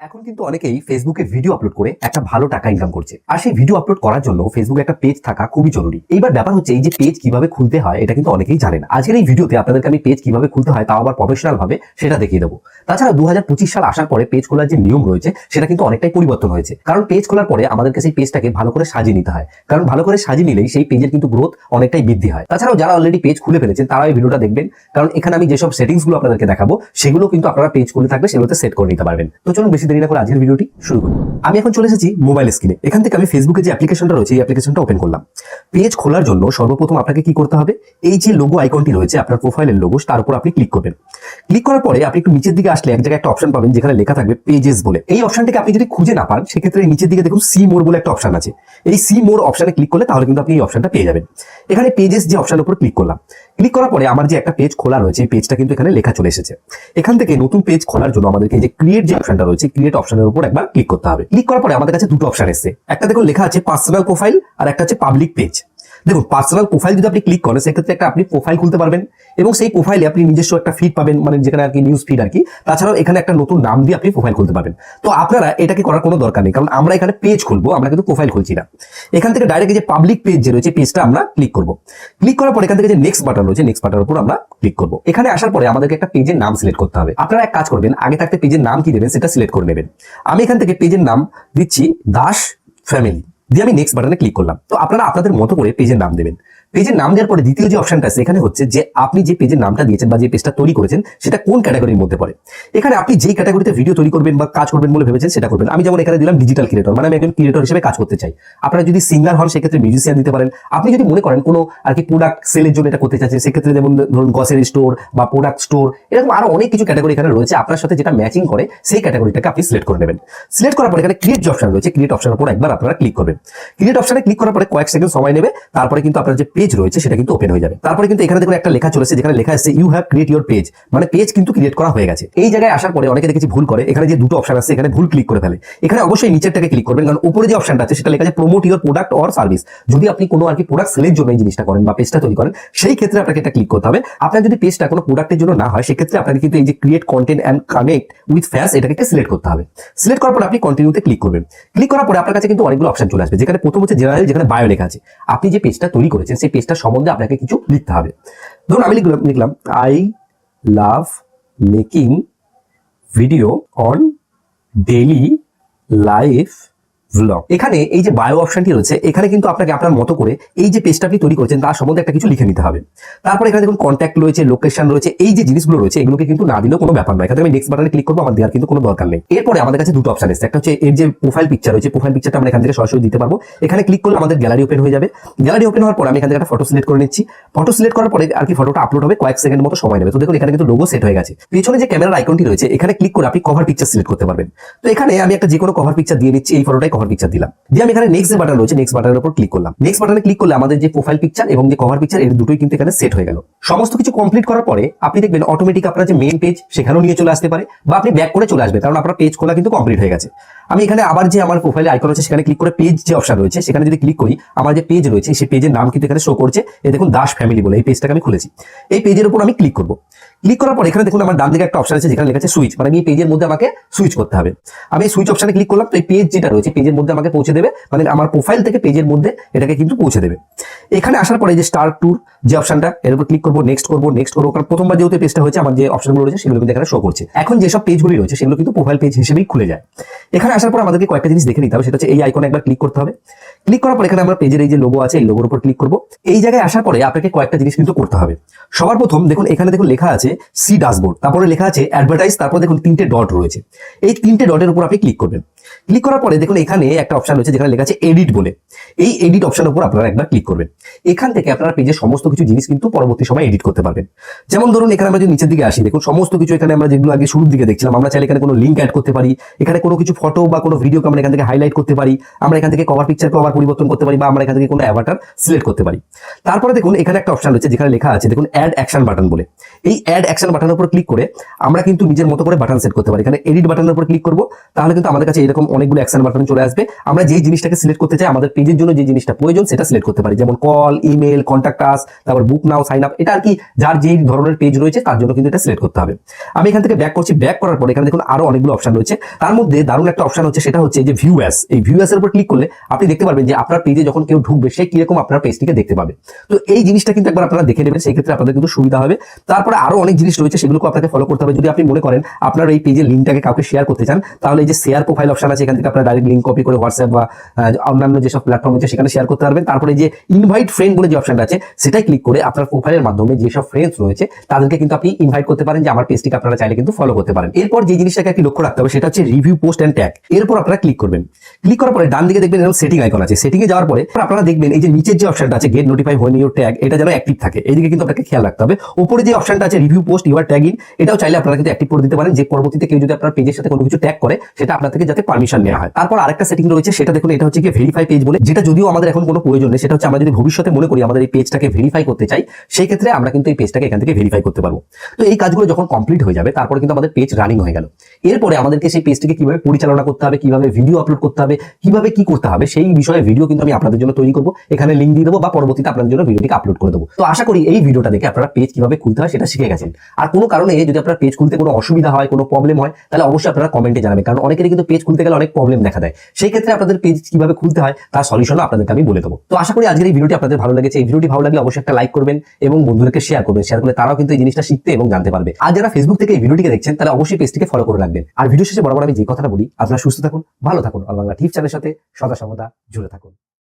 এখন কিন্তু অনেকেই ফেসবুকে ভিডিও আপলোড করে একটা ভালো টাকা ইনকাম করছে। আর সেই ভিডিও আপলোড করার জন্য ফেসবুকে একটা পেজ থাকা খুবই জরুরি। এইবার ব্যাপার হচ্ছে এই যে পেজ কীভাবে খুলতে হয়, এটা কিন্তু অনেকেই জানেন আজকের এই ভিডিওতে আপনাদেরকে আমি পেজ কীভাবে খুলতে হয়, তাও আবার প্রফেশনাল ভাবে সেটা দেখিয়ে দেবো। তাছাড়া দু হাজার পঁচিশ সাল আসার পরে পেজ খোলার যে নিয়ম রয়েছে, সেটা কিন্তু অনেকটাই পরিবর্তন হয়েছে। কারণ পেজ খোলার পরে আমাদেরকে সেই পেজটাকে ভালো করে সাজিয়ে নিতে হয়। কারণ ভালো করে সাজিয়ে নিলেই সেই পেজের কিন্তু গ্রোথ অনেকটাই বৃদ্ধি হয়। তাছাড়াও যারা অলরেডি পেজ খুলে ফেলেছেন তারা এই ভিডিওটা দেখবেন। কারণ এখানে আমি যেসব সেটিংসগুলো আপনাদেরকে দেখাবো, সেগুলো কিন্তু আপনারা পেজ খুলে থাকবে সেগুলোতে সেট করে নিতে পারবেন। তো চলুন বেশি দেরি না করে আজকের ভিডিওটি শুরু করি। আমি এখন চলে এসেছি মোবাইল স্ক্রিনে এখান থেকে আমি ফেসবুকে যে অ্যাপ্লিকেশনটা রয়েছে, এই অ্যাপ্লিকেশনটা ওপেন করলাম। পেজ খোলার জন্য সর্বপ্রথম আপনাকে কি করতে হবে? এই যে লোগো আইকনটি রয়েছে, আপনার প্রোফাইলের লোগো তার উপর আপনি ক্লিক করবেন। ক্লিক করার পরে আপনি একটু নিচের দিকে আসলে এক জায়গায় একটা অপশন পাবেন, যেখানে লেখা থাকবে পেজেস বলে। এই অপশনটাকে আপনি যদি খুঁজে না পান, সেক্ষেত্রে নিচের দিকে দেখুন সি মোর বলে একটা অপশন আছে। এই সি মোর অপশনে ক্লিক করলে তাহলে কিন্তু আপনি এই অপশনটা পেয়ে যাবেন। এখানে পেজেস যে অপশনের উপর ক্লিক করলাম। ক্লিক করার পরে আমার যে একটা পেজ খোলা রয়েছে, এই পেজটা কিন্তু এখানে লেখা চলে এসেছে। এখান থেকে নতুন পেজ খোলার জন্য আমাদেরকে যে ক্রিয়েট যে অপশনটা রয়েছে ক্রিয়েট অপশনের উপর একবার ক্লিক করতে হবে। ক্লিক করার পরে আমাদের কাছে দুটো অপশন এসেছে। একটা দেখুন লেখা আছে পার্সোনাল প্রোফাইল আর একটা হচ্ছে পাবলিক পেজ দেখুন পার্সোনাল প্রোফাইল যদি আপনি ক্লিক করেন, সেক্ষেত্রে একটা আপনি প্রোফাইল খুলতে পারবেন এবং সেই প্রোফাইলে আপনি নিজস্ব একটা ফিড পাবেন মানে যেখানে আর কি নিউজ ফিড আর কি। তাছাড়াও এখানে একটা নতুন নাম দিয়ে আপনি প্রোফাইল খুলতে পারবেন। তো আপনারা এটাকে করার কোনো দরকার নেই, কারণ আমরা এখানে পেজ খুলবো, আমরা কিন্তু প্রোফাইল খুলছি না। এখান থেকে ডাইরেক্ট যে পাবলিক পেজ যে রয়েছে পেজটা আমরা ক্লিক করব। ক্লিক করার পর এখান থেকে যে নেক্সট বাটন রয়েছে নেক্সট বাটনের উপর আমরা ক্লিক করব। এখানে আসার পরে আমাদেরকে একটা পেজের নাম সিলেক্ট করতে হবে। আপনারা এক কাজ করবেন, আগে থাকতে পেজের নাম কি দেবেন, সেটা সিলেক্ট করে নেবেন। আমি এখান থেকে পেজের নাম দিচ্ছি দাস ফ্যামিলি দিয়ে আমি নেক্সট বাটনে ক্লিক করলাম। তো আপনারা আপনাদের মতো করে পেজের নাম দেবেন। পেজের নাম দেওয়ার পরে দ্বিতীয় যে অপশনটা আছে, এখানে হচ্ছে যে আপনি যে পেজের নামটা দিয়েছেন বা যে পেজটা তৈরি করেছেন, সেটা কোন ক্যাটাগরির মধ্যে পড়ে? এখানে আপনি যেই ক্যাটাগরিতে ভিডিও তৈরি করবেন বা কাজ করবেন বলে ভেবেছেন, সেটা করবেন। আমি যেমন এখানে দিলাম ডিজিটাল ক্রিয়েটর মানে আমি একজন ক্রিয়েটর হিসেবে কাজ করতে চাই। আপনারা যদি সিঙ্গার হন, সেক্ষেত্রে মিউজিশিয়ান দিতে পারেন। আপনি যদি মনে করেন কোনো আর কি প্রোডাক্ট সেলের জন্য এটা করতে চাচ্ছেন, সেক্ষেত্রে যেমন ধরুন গসের স্টোর বা প্রোডাক্ট স্টোর এরকম আরও অনেক কিছু ক্যাটাগরি এখানে রয়েছে। আপনার সাথে যেটা ম্যাচিং করে, সেই ক্যাটাগরিটাকে আপনি সিলেক্ট করে নেবেন। সিলেক্ট করার পরে এখানে ক্রিয়েট যে অপশন রয়েছে ক্রিয়েট অপশনের উপর একবার আপনারা ক্লিক করবেন। ক্রিয়েট অপশনে ক্লিক করার পরে কয়েক সেকেন্ড সময় নেবে। তারপরে কিন্তু আপনার যে পেজ রয়েছে, সেটা কিন্তু ওপেন হয়ে যাবে। তারপরে কিন্তু এখানে দেখুন একটা লেখা চলেছে, যেখানে লেখা আছে you have create your page মানে পেজ কিন্তু ক্রিয়েট করা হয়ে গেছে। এই জায়গায় আসার পরে অনেকে দেখেছি ভুল করে। এখানে যে দুটো অপশন আছে, এখানে ভুল ক্লিক করে ফেলে। এখানে অবশ্যই নিচেরটাকে ক্লিক করবেন, কারণ উপরে যে অপশনটা আছে, সেটা লেখা আছে promote your product or service যদি আপনি কোনো আর কি প্রোডাক্ট সেলের জন্য এই জিনিসটা করেন বা পেজটা তৈরি করেন, সেই ক্ষেত্রে আপনাকে এটা ক্লিক করতে হবে। আপনার যদি পেজটা কোনো প্রোডাক্টের জন্য না হয়, সেক্ষেত্রে আপনাকে কিন্তু এই যে create content and connect with fans এটাকে সিলেক্ট করতে হবে। সিলেক্ট করার পর আপনি কন্টিনিউতে ক্লিক করবেন। ক্লিক করার পরে আপনার কাছে কিন্তু অনেকগুলো অপশন চলে আসবে। যেখানে প্রথম হচ্ছে জেনারেল যেখানে বায়ো লেখা আছে। আপনি যে পেজটা তৈরি করেছেন, সেই পেজটা সম্বন্ধে আপনাকে কিছু লিখতে হবে। ধরুন আমি লিখলাম লিখলাম I love making video on daily life vlog এখানে এই যে বায়ো অপশনটি রয়েছে, এখানে কিন্তু আপনাকে আপনার মতো করে এই যে পেজটা আপনি তৈরি করেছেন, তার সম্বন্ধে একটা কিছু লিখে নিতে হবে। তারপরে এখানে দেখুন কন্ট্যাক্ট রয়েছে লোকেশন রয়েছে, এই যে জিনিসগুলো রয়েছে, এগুলোকে কিন্তু না দিলেও কোনো ব্যাপার নয়। এখানে আমি নেক্সট বাটনে ক্লিক করব, আমার দেওয়ার কিন্তু কোনো দরকার নেই। এরপরে আমাদের কাছে দুটো অপশন এসেছে, একটা হচ্ছে এর যে প্রোফাইল পিকচার রয়েছে প্রোফাইল পিকচারটা আমরা এখান থেকে সরাসরি দিতে পারব। এখানে ক্লিক করলে আমাদের গ্যালারি ওপেন হয়ে যাবে। গ্যালারি ওপেন হওয়ার পর আমি এখান থেকে একটা ফটো সিলেক্ট করে নিচ্ছি। ফটো সিলেক্ট করার পরে আর কি ফটোটা আপলোড হবে, কয়েক সেকেন্ড মতো সময় নেবে। তো দেখুন, এখানে কিন্তু লোগো সেট হয়ে গেছে। পিছনে যে ক্যামেরার আইকনটি রয়েছে, এখানে ক্লিক করে আপনি কভার পিকচার সিলেক্ট করতে পারবেন। তো এখানে আমি একটা যে কোনো কভার পিকচার দিয়ে নিচ্ছি এই ফটোটাই কভার পিকচার দিলাম। দিয়ে আমি এখানে নেক্সট বাটন রয়েছে নেক্সট বাটনের উপর ক্লিক করলাম। নেক্সট বাটনে ক্লিক করলে আমাদের যে প্রোফাইল পিকচার এবং যে কভার পিকচার এর দুটোই কিন্তু এখানে সেট হয়ে গেল। সমস্ত কিছু কমপ্লিট করার পরে আপনি দেখবেন অটোমেটিক আপনার যে মেইন পেজ সেখানেও নিয়ে চলে আসতে পারে বা আপনি ব্যাক করে চলে আসবে, কারণ আপনার পেজ খোলা কিন্তু কমপ্লিট হয়ে গেছে। আমি এখানে আবার যে আমার প্রোফাইলে আইকন আছে সেখানে ক্লিক করে পেজ যে অপশন রয়েছে, সেখানে যদি ক্লিক করি, আমার যে পেজ রয়েছে, সেই পেজের নাম কিন্তু এখানে শো করছে। এই দেখুন দাস ফ্যামিলি বলে, এই পেজটাকে আমি খুলেছি। এই পেজের উপর আমি ক্লিক করব। ক্লিক করার পর এখানে দেখুন আমার ডান দিকে একটা অপশন আছে, যেখানে লেখা আছে সুইচ মানে এই পেজের মধ্যে আমাকে সুইচ করতে হবে। আমি সুইচ অপশনে ক্লিক করলাম, তো এই পেজ যেটা রয়েছে পেজের মধ্যে আমাকে পৌঁছে দেবে মানে আমার প্রোফাইল থেকে পেজের মধ্যে এটাকে কিন্তু পৌঁছে দেবে। এখানে আসার পরে যে স্টার ট্যুর যে অপশনটা এর উপর ক্লিক করব নেক্সট করব নেক্সট করব, কারণ প্রথমবার যেহেতু পেজটা হয়েছে, আমার যে অপশনগুলো রয়েছে, সেগুলো কিন্তু এখানে শো করছে। এখন যেসব পেজগুলি রয়েছে, সেগুলো কিন্তু প্রোফাইল পেজ হিসেবেই খুলে যায়। এখানে আসার পর আমাদেরকে কয়েকটা জিনিস দেখে নিতে হবে, সেটা হচ্ছে এই আইকনে একবার ক্লিক করতে হবে। ক্লিক করার পর এখানে আমরা পেজের এই যে লোগো আছে, এই লোগোর উপর ক্লিক করব। এই জায়গায় আসার পরে আপনাকে কয়েকটা জিনিস কিন্তু করতে হবে। সবার প্রথম দেখুন, এখানে দেখুন লেখা আছে সি ডাশবোর্ড তারপরে লেখা আছে অ্যাডভার্টাইজ তারপর দেখুন তিনটে ডট রয়েছে। এই তিনটে ডটের উপর আপনি ক্লিক করবেন। ক্লিক করার পরে দেখুন এখানে একটা অপশন রয়েছে যেখানে লেখা আছে এডিট বলে। এই এডিট অপশনের উপর আপনারা একবার ক্লিক করবেন। এখান থেকে আপনারা পেজের সমস্ত কিছু জিনিস কিন্তু পরবর্তী সময় এডিট করতে পারবেন। যেমন ধরুন এখানে আমরা যদি নিচের দিকে আসি, দেখুন সমস্ত কিছু এখানে আমরা যেগুলো আগে শুরুর দিকে দেখছিলাম, আমরা চাইলে এখানে কোনো লিঙ্ক অ্যাড করতে পারি, এখানে কোনো কিছু ফটো বা কোনো ভিডিও আমরা এখান থেকে হাইলাইট করতে পারি, আমরা এখান থেকে কভার পিকচার কভার পরিবর্তন করতে পারি বা আমরা এখান থেকে কোনো অ্যাভাটার সিলেক্ট করতে পারি। তারপরে দেখুন এখানে একটা অপশন রয়েছে যেখানে লেখা আছে, দেখুন অ্যাড অ্যাকশন বাটন বলে। এই অ্যাড অ্যাকশন বাটনের উপর ক্লিক করে আমরা কিন্তু নিজের মতো করে বাটন সেট করতে পারি। এখানে এডিট বাটনের উপর ক্লিক করব, তাহলে কিন্তু আমাদের কাছে এরকম অনেকগুলো অ্যাকশন বাটন চলে আসবে। আমরা যেই জিনিসটাকে সিলেক্ট করতে চাই, আমাদের পেজের জন্য যে জিনিসটা প্রয়োজন, সেটা সিলেক্ট করতে পারি। যেমন কল ইমেল কন্ট্যাক্ট আস তারপর বুক নাও সাইন আপ এটা আর কি যার যেই ধরনের পেজ রয়েছে, তার জন্য কিন্তু এটা সিলেক্ট করতে হবে। আমি এখান থেকে ব্যাক করছি। ব্যাক করার পর এখানে দেখুন আরও অনেকগুলো অপশন রয়েছে। তার মধ্যে দারুণ একটা অপশন হচ্ছে, সেটা হচ্ছে যে ভিউ অ্যাস এই ভিউ অ্যাস এর উপর ক্লিক করলে আপনি দেখতে পারবেন যে আপনার পেজে যখন কেউ ঢুকবে, সে কীরকম আপনার পেজটিকে দেখতে পাবে। তো এই জিনিসটা কিন্তু একবার আপনারা দেখে নেবেন সেই ক্ষেত্রে আপনাদের কিন্তু সুবিধা হবে। তারপরে আরও অনেক জিনিস রয়েছে, সেগুলোকে আপনাকে ফলো করতে হবে। যদি আপনি মনে করেন আপনার এই পেজের লিঙ্কটাকে কাউকে শেয়ার করতে চান, তাহলে এই যে শেয়ার প্রোফাইল অপশন আছে এখান থেকে আপনারা ডাইরেক্ট লিঙ্ক কপি করে হোয়াটসঅ্যাপ বা অন্যান্য যেসব প্ল্যাটফর্ম আছে সেখানে শেয়ার করতে পারবেন। তারপরে যে ইনভাইট ফ্রেন্ড বলে যে অপশনটা আছে সেটাই ক্লিক করে আপনার প্রোফাইলের মাধ্যমে যেসব ফ্রেন্ডস রয়েছে, তাদেরকে কিন্তু আপনি ইনভাইট করতে পারেন যে আমার পেজটিকে আপনারা চাইলে কিন্তু ফলো করতে পারেন। এরপর যে জিনিসটাকে একটি লক্ষ্য রাখতে হবে, সেটা হচ্ছে রিভিউ পোস্ট অ্যান্ড ট্যাগ এরপর আপনারা ক্লিক করবেন। ক্লিক করার পরে ডান দিকে দেখবেন এরকম সেটিং আইকন আছে। সেটিং এ যাওয়ার পরে আপনারা দেখবেন এই যে নিচের যে অপশনটা আছে get notify when your tag এটা যেন অ্যাক্টিভ থাকে। এইদিকে কিন্তু আপনাকে খেয়াল রাখতে হবে। উপরে যে অপশনটা আছে review post your tag in এটাও চাইলে আপনারা কিন্তু অ্যাক্টিভ করে দিতে পারেন। যে পরবর্তীতে কেউ যদি আপনার পেজের সাথে কোনো কিছু ট্যাগ করে, সেটা আপনার থেকে যাতে পারমিশন নেওয়া হয়। তারপর আরেকটা সেটিং রয়েছে, সেটা দেখুন, এটা হচ্ছে কি ভেরিফাই পেজ বলে, যেটা যদিও আমাদের এখন কোনো প্রয়োজন নেই, সেটা হচ্ছে আমরা যদি ভবিষ্যতে মনে করি আমাদের এই পেজটাকে ভেরিফাই করতে চাই, সেই ক্ষেত্রে আমরা কিন্তু এই পেজটাকে এখান থেকে ভেরিফাই করতে পারব। তো এই কাজগুলো যখন কমপ্লিট হয়ে যাবে, তারপরে কিন্তু আমাদের পেজ রানিং হয়ে গেল। এরপরে আমাদেরকে সেই পেজটিকে কীভাবে পরিচালনা করতে হবে, কীভাবে ভিডিও আপলোড করতে হবে, কীভাবে কি করতে হবে, সেই বিষয়ে ভিডিও কিন্তু আমি আপনাদের জন্য তৈরি করব। এখানে লিঙ্ক দিয়ে দেবো বা পরবর্তীতে আপনাদের জন্য ভিডিওটিকে আপলোড করে দেবো। তো আশা করি এই ভিডিওটা দেখে আপনারা পেজ কীভাবে খুলতে হয় সেটা শিখে গেছেন। আর কোনো কারণে যদি আপনার পেজ খুলতে কোনো অসুবিধা হয়, কোনো প্রবলেম হয়, তাহলে অবশ্যই আপনারা কমেন্টে জানাবেন। কারণ অনেকেরই কিন্তু পেজ খুলতে গেলে অনেক প্রবলেম দেখা দেয়। সেই ক্ষেত্রে আপনাদের পেজ কীভাবে খুলতে হয়, তার সলিউশনও আপনাদেরকে আমি বলে দেবো। তো আশা করি আজকের এই ভিডিওটি আপনাদের ভালো লেগেছে। এই ভিডিওটি ভালো লাগলে অবশ্যই একটা লাইক করবেন এবং বন্ধুদেরকে শেয়ার করবেন। শেয়ার করলে তারাও কিন্তু এই জিনিসটা শিখতে এবং জানতে পারবে। আর যারা ফেসবুক থেকে এই ভিডিওটিকে দেখছেন তাহলে অবশ্যই পেজটিকে ফলো করে রাখবেন। আর ভিডিও শেষে বরাবর আমি যে কথাটা বলি, আপনারা সুস্থ থাকুন, ভালো থাকুন। আর বাংলা টিপ চ্যানেলের সাথে সদা সর্বদা জুড়ে থাকুন।